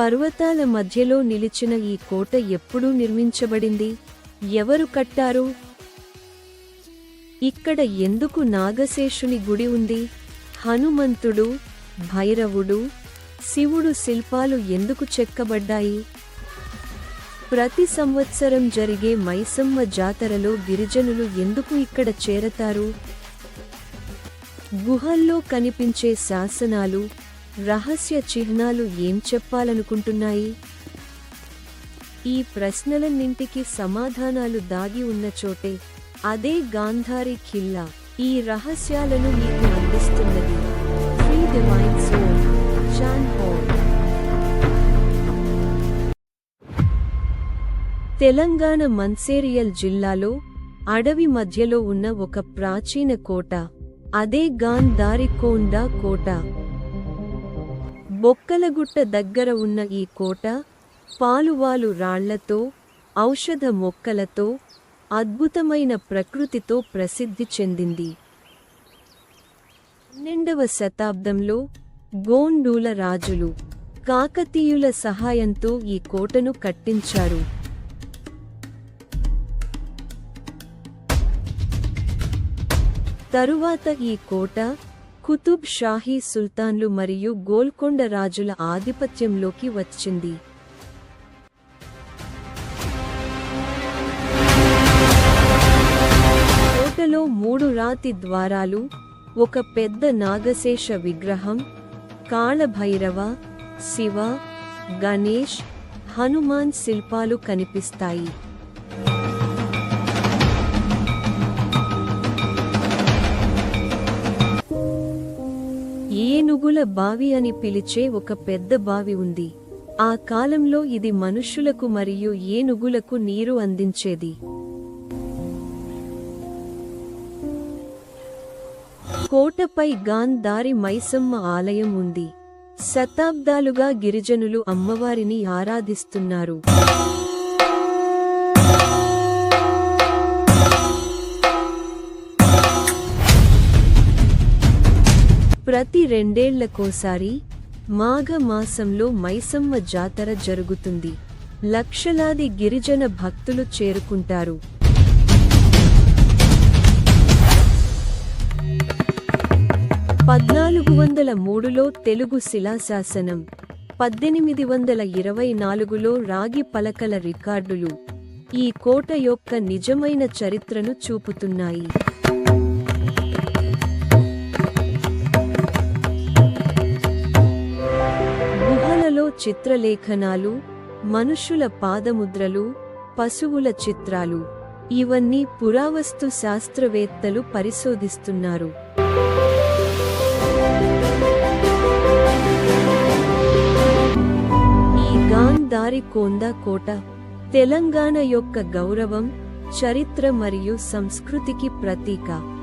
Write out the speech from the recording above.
పర్వతాల మధ్యలో నిలిచిన ఈ కోట ఎప్పుడు నిర్మించబడింది? ఎవరు కట్టారు? ఇక్కడ ఎందుకు నాగశేషుని గుడి ఉంది? హనుమంతుడు భైరవుడు శివుడు శిల్పాలు ఎందుకు చెక్కబడ్డాయి? ప్రతి సంవత్సరం జరిగే మైసమ్మ జాతరలో గిరిజనులు ఎందుకు ఇక్కడ చేరతారు? గుహల్లో కనిపించే శాసనాలు రహస్య చిహ్నాలు ఏం చెప్పాలనుకుంటున్నాయి? ఈ ప్రశ్నలన్నింటికి సమాధానాలు దాగి ఉన్న చోటే అదే గాంధారి ఖిల్లా ఈ రహస్యాలను మీకు అందిస్తున్నది. Free divine soul channel Telangana Mancherial జిల్లాలో అడవి మధ్యలో ఉన్న ఒక ప్రాచీన కోట అదే గాంధారి కోండా కోట. బొక్కలగుట్ట దగ్గర ఉన్న ఈ కోట పాలువాలు రాళ్ళతో ఔషధ మొక్కలతో అద్భుతమైన ప్రకృతితో ప్రసిద్ధి చెందింది. పన్నెండవ శతాబ్దంలో గోండూల రాజులు కాకతీయుల సహాయంతో ఈ కోటను కట్టించారు. తరువాత ఈ కోట కుతుబ్ షాహీ సుల్తాన్లు మరియు గోల్కొండ రాజుల ఆధిపత్యంలోకి వచ్చింది. కోటలో మూడు రాతి ద్వారాలు ఒక పెద్ద నాగశేష విగ్రహం కాళభైరవ శివ గణేష్ హనుమాన్ శిల్పాలు కనిపిస్తాయి. పురుగుల బావి అని పిలిచే ఒక పెద్ద బావి ఉంది. ఆ కాలంలో ఇది మనుష్యులకు మరియు ఏనుగులకు నీరు అందించేది. కోటపై గాంధారి మైసమ్మ ఆలయం ఉంది. శతాబ్దాలుగా గిరిజనులు అమ్మవారిని ఆరాధిస్తున్నారు. ప్రతి రెండేళ్ళకోసారి మాఘ మాసంలో మైసమ్మ జాతర జరుగుతుంది. లక్షలాది గిరిజన భక్తులు చేరుకుంటారు. పద్నాలుగు వందల మూడులో తెలుగు శిలాశాసనం పద్దెనిమిది వందల ఇరవై నాలుగులో రాగి పలకల రికార్డులు ఈ కోట యొక్క నిజమైన చరిత్రను చూపుతున్నాయి. చిత్రలేఖనాలు మనుషుల పాదముద్రలు పశువుల చిత్రాలు. ఇవన్నీ పురావస్తు శాస్త్రవేత్తలు పరిశోధిస్తున్నారు. ఈ గాంధారి కోందా కోట తెలంగాణ యొక్క గౌరవం చరిత్ర మరియు సంస్కృతికి ప్రతీక.